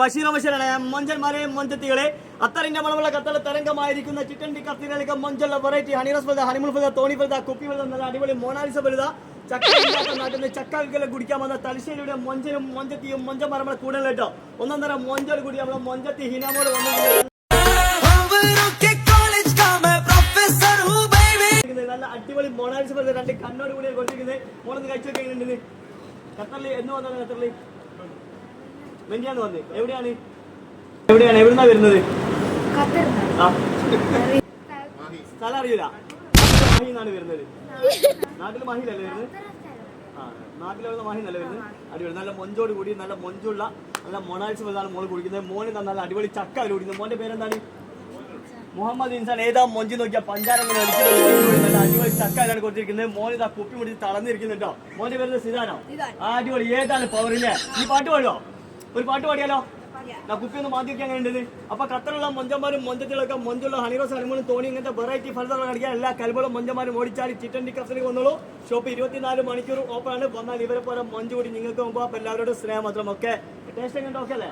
ബഷീർ ബഷീറമശരായ മൊഞ്ചന്മാരെ മഞ്ചത്തികളെ. അത്തറിന്റെ മണമുള്ള കത്തൽ തരംഗമായിരിക്കുന്ന ചിറ്റണ്ടി കത്തിരളിക്ക മൊഞ്ചുള്ള വെറൈറ്റി ഹണിറസ് ഫലത ഹണിമുൾ ഫലത തോണി ഫലത കുപ്പി ഫലത നല്ല അടിപൊളി മോണാലിസ ഫലത ചക്കയില്ലാത്ത ചക്കാക്കല കുടിക്കാൻ വന്ന തലശ്ശേരിയുടെ മഞ്ചനും മഞ്ചത്തിയും മൊഞ്ചന്മാർ നമ്മളെ കൂടുതൽ കേട്ടോ. ഒന്നാം തരം മൊഞ്ചോട് കൂടി നമ്മളെ മഞ്ചത്തി ഹിനാമോട് വന്നു നല്ല അടിപൊളി മോണാലിസ ഫലത രണ്ട് കണ്ണോട് കൂടിയാണ് കൊണ്ടിരിക്കുന്നത്. മോണൊന്ന് കഴിച്ചു വെക്കുന്നുണ്ട് കത്തറിൽ എന്ന് വന്നാണ് കത്തറിൽ മെഞ്ചാന്ന് വന്നത്. എവിടെയാണ്? എവിടെയാണ്? എവിടുന്നാ വരുന്നത്? സ്ഥലം അറിയില്ല മാഹിന്നാണ് വരുന്നത്. നാട്ടിൽ മാഹിയിലല്ലേ വരുന്നത്? ആ നാട്ടിൽ വരുന്ന നല്ല വരുന്നത് അടിപൊളി. നല്ല മൊഞ്ചോട് കൂടി നല്ല മൊഞ്ചുള്ള നല്ല മൊണാഴ്ച വെള്ളമാണ് മോൾ കുടിക്കുന്നത്. മോന് നല്ല അടിപൊളി ചക്ക അവർ കുടിക്കുന്നത്. മോന്റെ പേരെന്താണ്? മുഹമ്മദ് ഇൻസാൻ. ഏതാ മൊഞ്ചി നോക്കിയാൽ പഞ്ചാര അടിപൊളി ചക്ക അതിലാണ് കൊടുത്തിരിക്കുന്നത്. മോന് ഇതാ കുപ്പി മുടിച്ച് തളർന്നിരിക്കുന്നുണ്ടോ മോന്റെ പേര് സിതാനോ? ആ അടിപൊളി. ഏതാണ് പവറില്ലേ ഈ പാട്ട് പാടുവോ? ഒരു പാട്ട് പാടിയാലോ? കുപ്പി ഒന്ന് മാറ്റി വെക്കാൻ വേണ്ടത് അപ്പൊ കത്തറുള്ള മൊഞ്ചന്മാരും മൊഞ്ചത്തിലൊക്കെ മൊഞ്ചുള്ള ഹണിറോസ് അലമുകളും തോണി ഇങ്ങനത്തെ വെറൈറ്റി ഫലതകൾ അടിക്കാൻ എല്ലാ കൽബളും മൊഞ്ചന്മാരും ഓടിച്ചാൽ ചിറ്റൻ ഡിക്കപ്സിലേക്ക് വന്നോളൂ. ഷോപ്പ് ഇരുപത്തിനാല് മണിക്കൂർ ഓപ്പൺ ആണ്. വന്നാൽ ഇവരെ പോലെ മൊഞ്ച് കൂടി നിങ്ങൾക്ക് മുമ്പ് എല്ലാവരോടും സ്നേഹം മാത്രം. ഓക്കെ ടേസ്റ്റ് എങ്ങനെ ഓക്കെ അല്ലേ?